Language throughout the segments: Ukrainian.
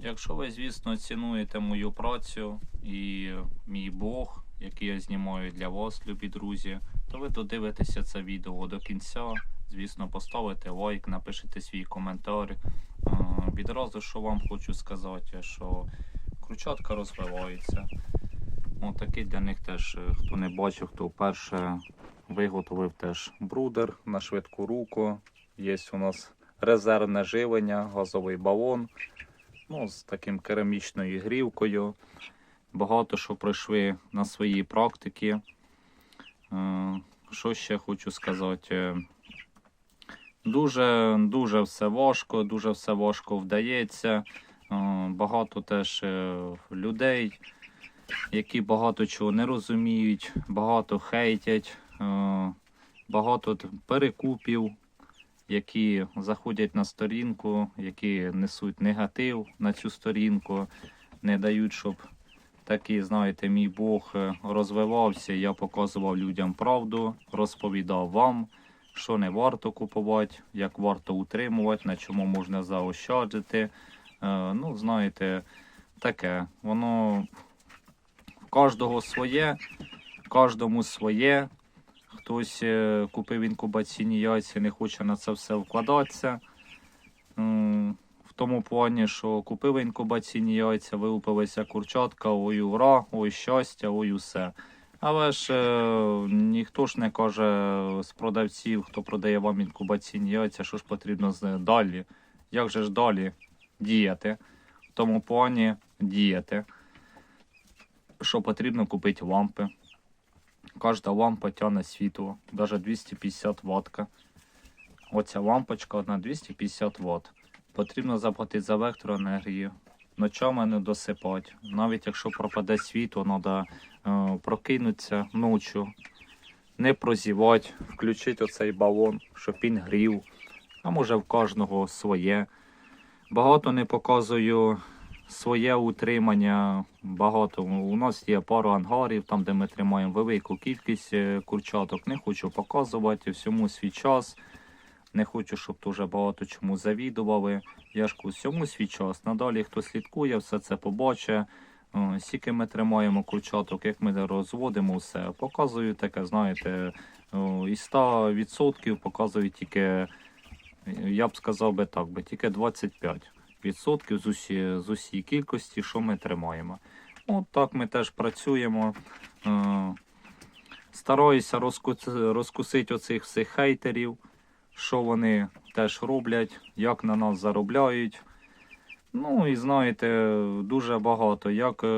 Якщо ви, звісно, цінуєте мою працю і мій блог, який я знімаю для вас, любі друзі, то ви додивитеся це відео до кінця. Звісно, поставите лайк, напишите свій коментар. Відразу, що вам хочу сказати, що кручатка розвивається. Отакий для них теж, е, хто не бачив, хто вперше виготовив теж брудер на швидку руку. Є у нас резервне живлення, газовий балон ну, з таким керамічною грівкою. Багато що пройшли на своїй практиці. Е, Що ще хочу сказати? Дуже, дуже все важко, дуже все важко вдається. Е, Багато теж е, людей, які багато чого не розуміють, багато хейтять, багато перекупів, які заходять на сторінку, які несуть негатив на цю сторінку, не дають, щоб такий, знаєте, мій Бог е, розвивався. Я показував людям правду, розповідав вам, що не варто купувати, як варто утримувати, на чому можна заощаджити. Е, Ну, знаєте, таке. Воно в кожного своє, кожному своє. Хтось е, купив інкубаційні яйця, не хоче на це все вкладатися. В тому плані, що купили інкубаційні яйця, вилупилися курчатка, ой, ура, ой, щастя, ой, усе. Але ж е, ніхто ж не каже з продавців, хто продає вам інкубаційні яйця, що ж потрібно далі. Як же ж далі діяти? В тому плані діяти. Що потрібно купити лампи. Кожна лампа тягне світло, навіть 250 Вт. Оця лампочка одна 250 Вт. Потрібно заплатити за електроенергію. Ночами не досипати. Навіть якщо пропаде світло, треба е, прокинутися ночі, не прозівати, включити оцей балон, щоб він грів. А може в кожного своє. Багато не показую своє утримання. Багато. У нас є пару ангарів, там, де ми тримаємо велику кількість е, курчаток. Не хочу показувати всьому свій час. Не хочу, щоб дуже багато чому завідували. Я ж всьому свій час. Надалі, хто слідкує, все це побачить. Е, Скільки ми тримаємо курчаток, як ми розводимо все. Показую таке, знаєте, е, із 100% показую тільки, я б сказав би так, би, тільки 25 відсотків з усі, з усієї кількості, що ми тримаємо. От так ми теж працюємо. Е, Стараюся розкусити оцих всіх хейтерів, що вони теж роблять, як на нас заробляють. Ну і знаєте, дуже багато. Як е,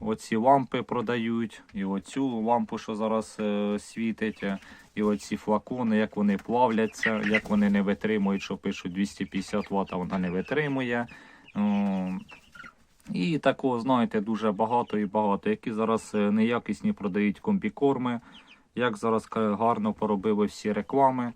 оці лампи продають, і оцю лампу, що зараз е, світить, і оці флакони, як вони плавляться, як вони не витримують, що пишуть 250 Вт, вона не витримує. І такого, знаєте, дуже багато і багато, які зараз е, неякісні продають комбікорми, як зараз гарно поробили всі реклами.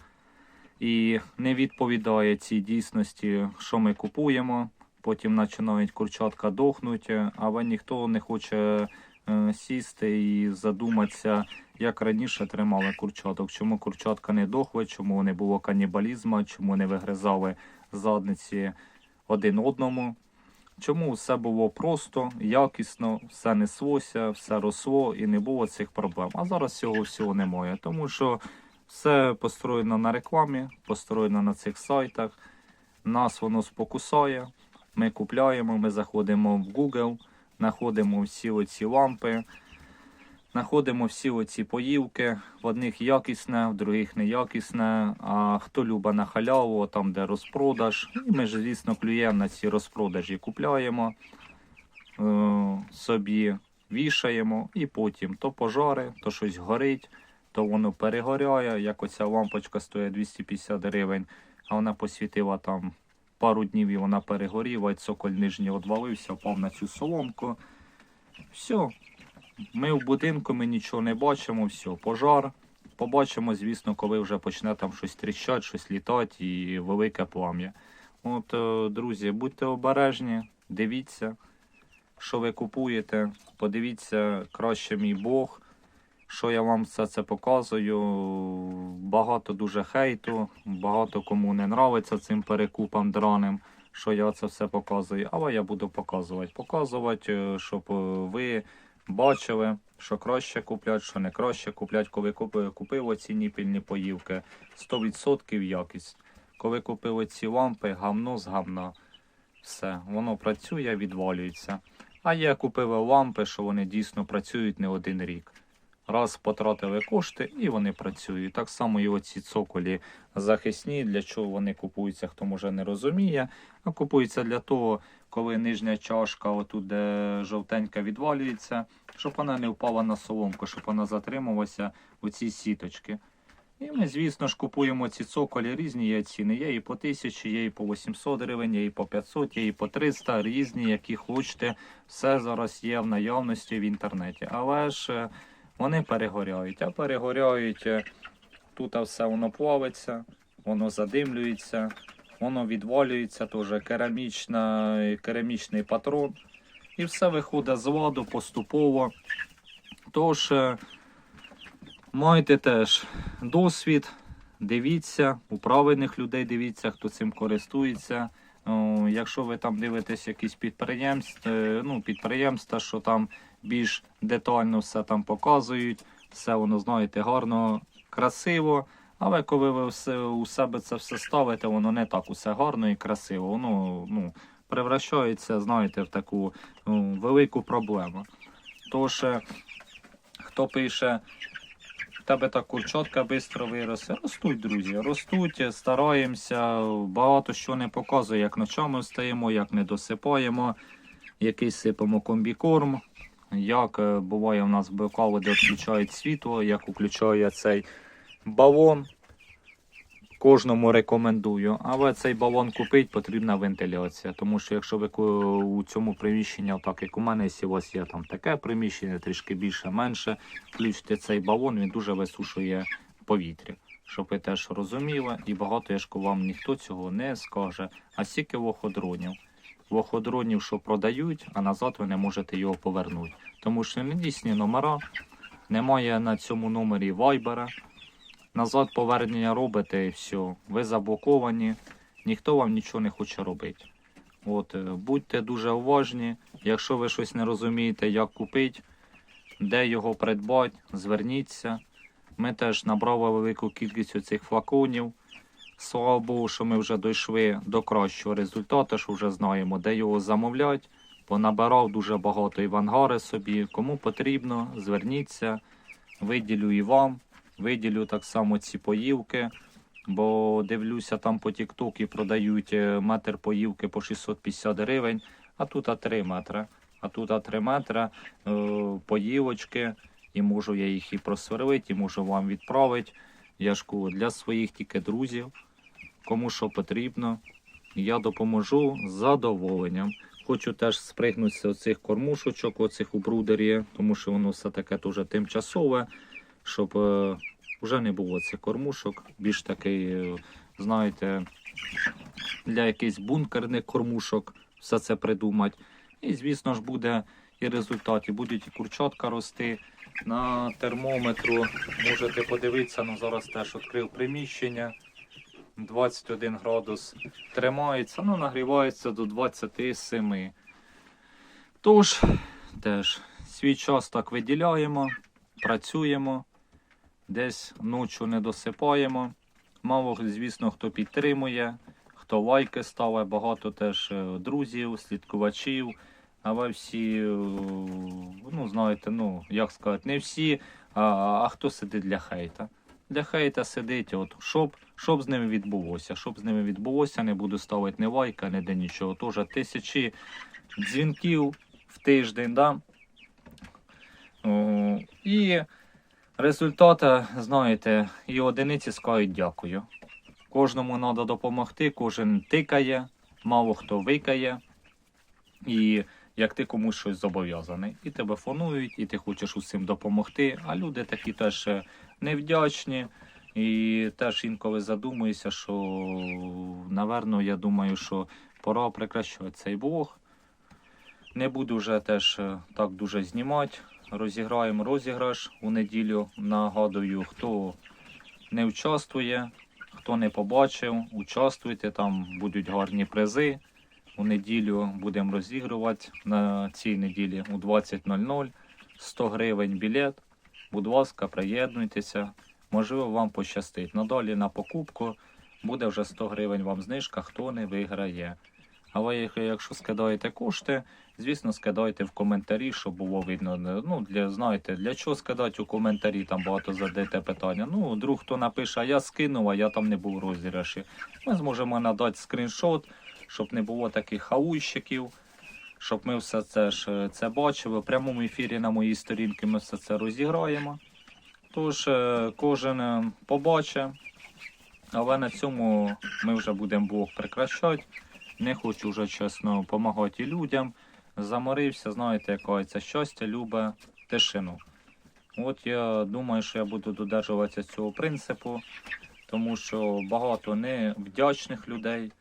І не відповідає цій дійсності, що ми купуємо. Потім починають курчатка дохнуть, але ніхто не хоче е, сісти і задуматися, як раніше тримали курчаток, чому курчатка не дохли, чому не було канібалізму, чому не вигризали задниці один одному. Чому все було просто, якісно, все неслося, все росло і не було цих проблем. А зараз цього всього немає, тому що все построєно на рекламі, построєно на цих сайтах. Нас воно спокусає. Ми купляємо, ми заходимо в Google, знаходимо всі оці лампи, знаходимо всі оці поївки. В одних якісне, в других неякісне. А хто любить на халяву, там де розпродаж. І ми ж, звісно, клюємо на ці розпродажі, купляємо е, собі, вішаємо і потім то пожари, то щось горить, то воно перегоряє. Як оця лампочка стоїть 250 гривень, а вона посвітила там пару днів і вона перегоріла, і цоколь нижній одвалився, впав на цю соломку. Все. Ми в будинку, ми нічого не бачимо, все, пожар. Побачимо, звісно, коли вже почне там щось тріщати, щось літати і велике плам'я. От, е, друзі, будьте обережні, дивіться, що ви купуєте. Подивіться краще мій Бог. Що я вам все це показую? Багато дуже хейту, багато кому не нравиться цим перекупам драним. що я це все показую, але я буду показувати. Показувати, е, щоб е, ви бачили, що краще куплять, що не краще куплять. Коли купив, купив оці ніпільні поївки, 100% якість. Коли купив оці лампи, гамно з гамна. Все, воно працює, відвалюється. А є купили лампи, що вони дійсно працюють не один рік. Раз потратили кошти і вони працюють. Так само і оці цоколі захисні, для чого вони купуються, хто може не розуміє. А купуються для того, коли нижня чашка, отут де жовтенька відвалюється, щоб вона не впала на соломку, щоб вона затрималася у ці сіточки. І ми, звісно ж, купуємо ці цоколі, різні є ціни. Є і по 1000, є і по 800 гривень, є і по 500, є і по 300, різні, які хочете. Все зараз є в наявності в інтернеті. Але ж е, вони перегоряють. А перегоряють, е, тут все воно плавиться, воно задимлюється, воно відвалюється, теж керамічна, керамічний патрон. І все виходить з ладу поступово. Тож. е, Майте теж досвід, дивіться, у правильних людей дивіться, хто цим користується. Якщо ви там дивитесь якісь підприємства, е, ну, підприємства, що там більш детально все там показують, все воно, знаєте, гарно, красиво. Але коли ви все, у себе це все ставите, воно не так усе гарно і красиво. Воно ну, превращається, знаєте, в таку ну, велику проблему. Тож, е, хто пише, в тебе так курчатка швидко виросте. Ростуть, друзі, ростуть, стараємося. Багато що не показує, як ночами встаємо, як не досипаємо, який сипемо комбікорм. Як е, буває, у нас бикави, де відключають світло, як включає цей балон. Кожному рекомендую. Але цей балон купити потрібна вентиляція. Тому що якщо ви у цьому приміщенні, так як у мене, якщо у вас є там таке приміщення, трішки більше, менше, включите цей балон, він дуже висушує повітря. Щоб ви теж розуміли, і багато я ж вам ніхто цього не скаже. А стільки лоходронів. Лоходронів, що продають, а назад ви не можете його повернути. Тому що не дійсні номера, немає на цьому номері вайбера. Назад повернення робите і все. Ви заблоковані, ніхто вам нічого не хоче робити. От, е, будьте дуже уважні. Якщо ви щось не розумієте, як купити, де його придбати, зверніться. Ми теж набрали велику кількість цих флаконів. Слава Богу, що ми вже дійшли до кращого результату, що вже знаємо, де його замовляти. Понабирав дуже багато івангари собі. Кому потрібно, зверніться, виділю і вам. Виділю так само ці поївки, бо дивлюся там по Тіктокі продають е, метр поївки по 650 гривень, а тут а 3 метри. А тут а 3 метри е, поївочки, і можу я їх і просверлити, і можу вам відправити. Я ж кажу, для своїх тільки друзів, кому що потрібно, я допоможу з задоволенням. Хочу теж спригнути з оцих кормушочок, оцих у брудері, тому що воно все таке дуже тимчасове щоб е, вже не було цих кормушок. Більш такий, е, знаєте, для якихось бункерних кормушок все це придумати. І, звісно ж, буде і результат, і будуть і курчатка рости. На термометру можете подивитися, ну зараз теж відкрив приміщення. 21 градус тримається, ну нагрівається до 27. Тож, теж свій час так виділяємо, працюємо, десь ночі не досипаємо. Мало, звісно, хто підтримує, хто лайки ставить, багато теж е, друзів, слідкувачів. Але всі, е, ну знаєте, ну як сказати, не всі, а, а хто сидить для хейта. Для хейта сидить, от, щоб, щоб з ними відбулося. Щоб з ними відбулося, не буду ставити ні лайка, ніде нічого. Тож тисячі дзвінків в тиждень, да? О, і результати, знаєте, і одиниці скажуть дякую. Кожному треба допомогти, кожен тикає, мало хто викає. І як ти комусь щось зобов'язаний. І тебе фонують, і ти хочеш усім допомогти. А люди такі теж е, невдячні. І теж інколи задумуюся, що, наверно, я думаю, що пора прекращати цей блог. Не буду вже теж е, так дуже знімати. Розіграємо розіграш у неділю. Нагадую, хто не участвує, хто не побачив, участвуйте, там будуть гарні призи. у неділю будемо розігрувати на цій неділі у 20.00 100 гривень білет. Будь ласка, приєднуйтеся. Можливо, вам пощастить. Надалі на покупку буде вже 100 гривень вам знижка, хто не виграє. Але якщо скидаєте кошти, звісно, скидайте в коментарі, щоб було видно. Ну, для, знаєте, для чого скидати у коментарі, там багато задаєте питання. Ну, друг, хто напише, а я скинув, а я там не був розіграші. Ми зможемо надати скріншот, щоб не було таких хауйщиків, щоб ми все це ж це бачили. В прямому ефірі на моїй сторінці ми все це розіграємо. Тож е, кожен е, побачить. Але на цьому ми вже будемо блог прикращати. Не хочу вже чесно допомагати людям. Заморився, знаєте, яке це щастя, любе тишину. От я думаю, що я буду додержуватися цього принципу, тому що багато невдячних людей.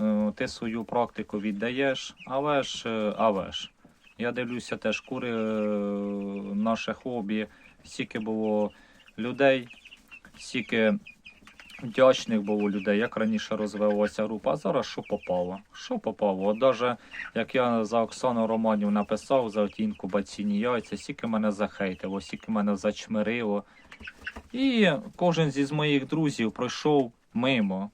Е, Ти свою практику віддаєш, але ж, але ж. Я дивлюся теж кури е, наше хобі, стільки було людей, стільки вдячних було людей, як раніше розвивалася група, а зараз що попало? Що попало? От даже як я за Оксану Романів написав за оті баціні яйця, стільки мене захейтило, стільки мене зачмирило. І кожен зі моїх друзів пройшов мимо.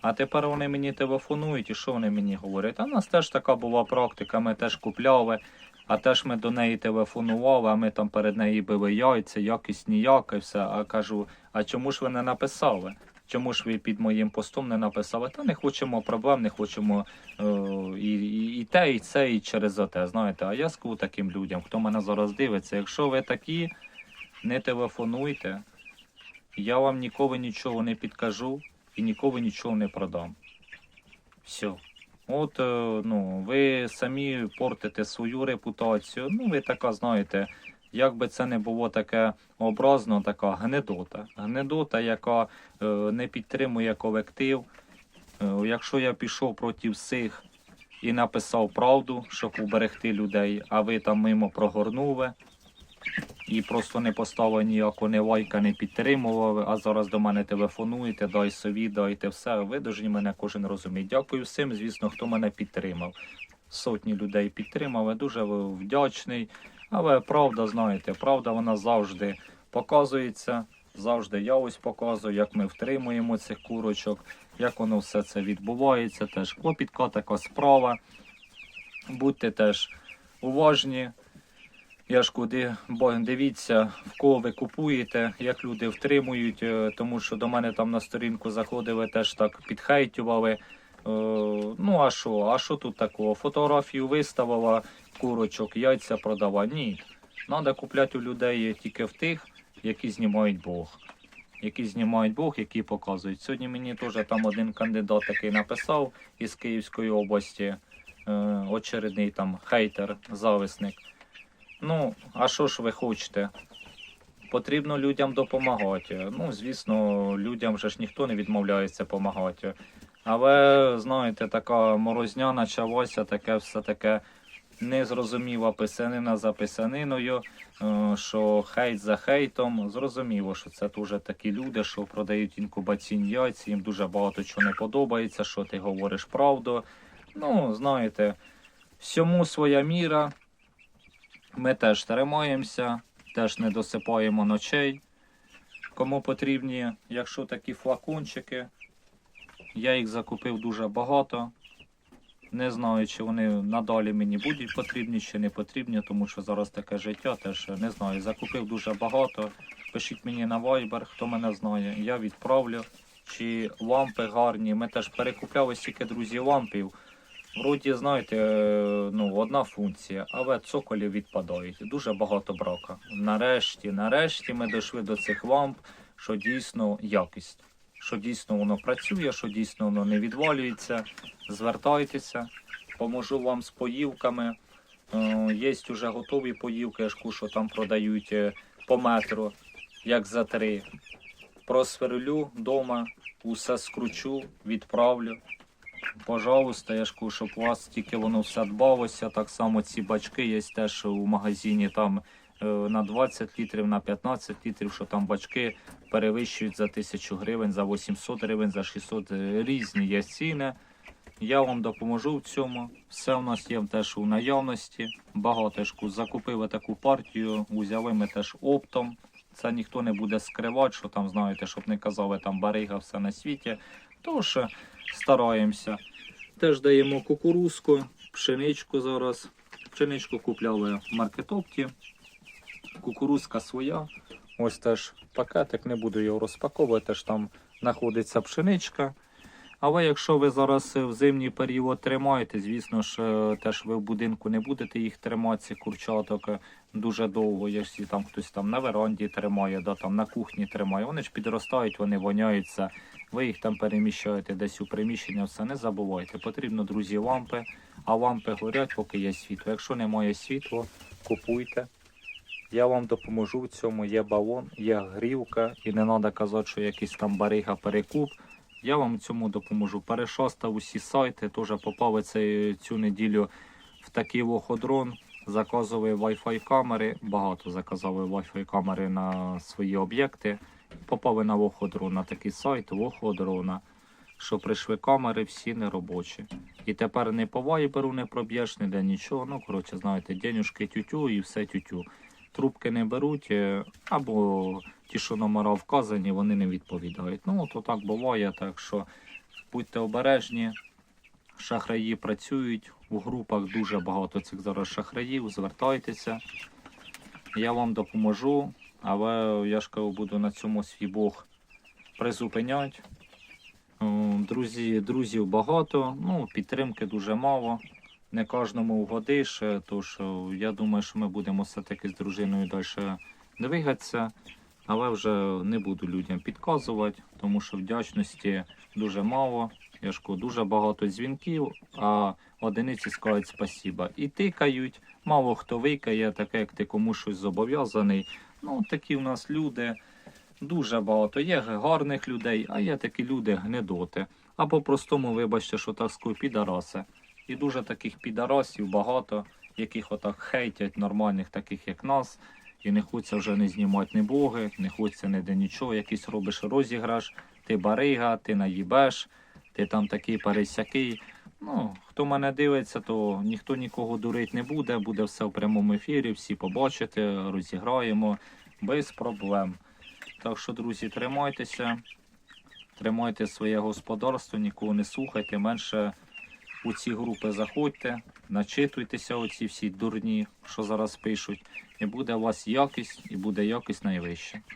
А тепер вони мені телефонують, і що вони мені говорять? А в нас теж така була практика, ми теж купляли, а теж ми до неї телефонували, а ми там перед нею били яйця, якість ніяка, все. А кажу, а чому ж ви не написали? Чому ж ви під моїм постом не написали? Та не хочемо проблем, не хочемо е, і, і, те, і це, і через те. Знаєте, а я скажу таким людям, хто мене зараз дивиться, якщо ви такі, не телефонуйте, я вам ніколи нічого не підкажу і ніколи нічого не продам. Все. От, е, ну, ви самі портите свою репутацію. Ну, ви така, знаєте, як би це не було таке образно, така гнедота. Гнедота, яка е, не підтримує колектив. Е, якщо я пішов проти всіх і написав правду, щоб уберегти людей, а ви там мимо прогорнули і просто не поставили ніякого не лайка, не підтримували, а зараз до мене телефонуєте, дай сові, дайте все. Ви повинні мене кожен розуміє. Дякую всім, звісно, хто мене підтримав. Сотні людей підтримали, дуже вдячний. Але правда, знаєте, правда вона завжди показується. Завжди я ось показую, як ми втримуємо цих курочок, як воно все це відбувається. Теж клопітка така справа. Будьте теж уважні. Я ж куди, дивіться, в кого ви купуєте, як люди втримують, е, тому що до мене там на сторінку заходили, теж так підхейтювали. Е, Ну а що? А що тут такого? Фотографію виставила, курочок, яйця продала. Ні. Треба купляти у людей тільки в тих, які знімають Бог. Які знімають Бог, які показують. Сьогодні мені теж там один кандидат такий написав із Київської області, е, очередний там хейтер, зависник. Ну, а що ж ви хочете? Потрібно людям допомагати. Ну, звісно, людям вже ж ніхто не відмовляється допомагати. Але, знаєте, така морозня почалася, таке все таке незрозуміла писанина за писаниною, е, що хейт за хейтом. Зрозуміло, що це дуже такі люди, що продають інкубаційні яйця, їм дуже багато чого не подобається, що ти говориш правду. Ну, знаєте, всьому своя міра. Ми теж тримаємося, теж не досипаємо ночей. Кому потрібні, якщо такі флакончики, я їх закупив дуже багато. Не знаю, чи вони надалі мені будуть потрібні, чи не потрібні, тому що зараз таке життя, теж не знаю. Закупив дуже багато. Пишіть мені на Viber, хто мене знає, я відправлю. Чи лампи гарні. Ми теж перекупляли стільки друзі лампів. Вроді, знаєте, ну, одна функція, але цоколі відпадають. Дуже багато брака. Нарешті, нарешті ми дійшли до цих ламп, що дійсно якість, що дійсно воно працює, що дійсно воно не відвалюється. Звертайтеся, поможу вам з поївками. Е, Є вже готові поївки, я ж що там продають е, по метру, як за три. Просверлю вдома, усе скручу, відправлю. Пожалуйста, я ж щоб у вас тільки воно все дбалося. Так само ці бачки є теж у магазині там е, на 20 літрів, на 15 літрів, що там бачки перевищують за 1000 гривень, за 800 гривень, за 600 е, різні є ціни. Я вам допоможу в цьому. Все у нас є теж у наявності. Багатишку закупили таку партію, взяли ми теж оптом. Це ніхто не буде скривати, що там, знаєте, щоб не казали там барига все на світі. Тож е, стараємося. Теж даємо кукурузку, пшеничку зараз. Пшеничку купляли в маркетопті. Кукурузка своя. Ось теж пакетик, не буду його розпаковувати, теж там знаходиться пшеничка. Але якщо ви зараз е, в зимній період тримаєте, звісно ж, е, теж ви в будинку не будете їх тримати, ці курчаток е, дуже довго. Якщо там хтось там на веранді тримає, да, там на кухні тримає, вони ж підростають, вони воняються. Ви їх там переміщаєте десь у приміщення, все не забувайте. Потрібно, друзі, лампи, а лампи горять, поки є світло. Якщо немає світла, купуйте. Я вам допоможу в цьому. Є балон, є грілка, і не треба казати, що якийсь там барига перекуп. Я вам цьому допоможу. Перешостав усі сайти, теж попали цю неділю в такий лоходрон. Заказували Wi-Fi камери, багато заказали Wi-Fi камери на свої об'єкти. Попали на лоходрон, на такий сайт лоходрона, що прийшли камери всі неробочі. І тепер не по вайберу не проб'єш, ніде нічого. Ну, коротше, знаєте, денюжки тютю і все тютю. Трубки не беруть, е, або ті, що номера вказані, вони не відповідають. Ну, то так буває, так що будьте обережні. Шахраї працюють у групах дуже багато цих зараз шахраїв. Звертайтеся, я вам допоможу, але я ж кажу, буду на цьому свій Бог призупиняти. Друзі, друзів багато, ну, підтримки дуже мало. Не кожному вгодиш, е, тож е, я думаю, що ми будемо все-таки з дружиною далі двигатися, але вже не буду людям підказувати, тому що вдячності дуже мало. Я кажу, дуже багато дзвінків, а одиниці скажуть спасіба. І тикають, мало хто викає, таке, як ти комусь щось зобов'язаний. Ну, такі в нас люди дуже багато. Є гарних людей, а є такі люди гнедоти. А по-простому, вибачте, що так скажу, підараси. І дуже таких підарасів багато, яких отак хейтять, нормальних, таких як нас. І не хочеться вже не знімати ні боги, не хочеться ніде нічого. Якийсь робиш розіграш, ти барига, ти наїбеш, ти там такий пересякий. Ну, хто мене дивиться, то ніхто нікого дурить не буде, буде все в прямому ефірі, всі побачите, розіграємо без проблем. Так що, друзі, тримайтеся, тримайте своє господарство, нікого не слухайте, менше у ці групи заходьте, начитуйтеся оці всі дурні, що зараз пишуть, і буде у вас якість, і буде якість найвища.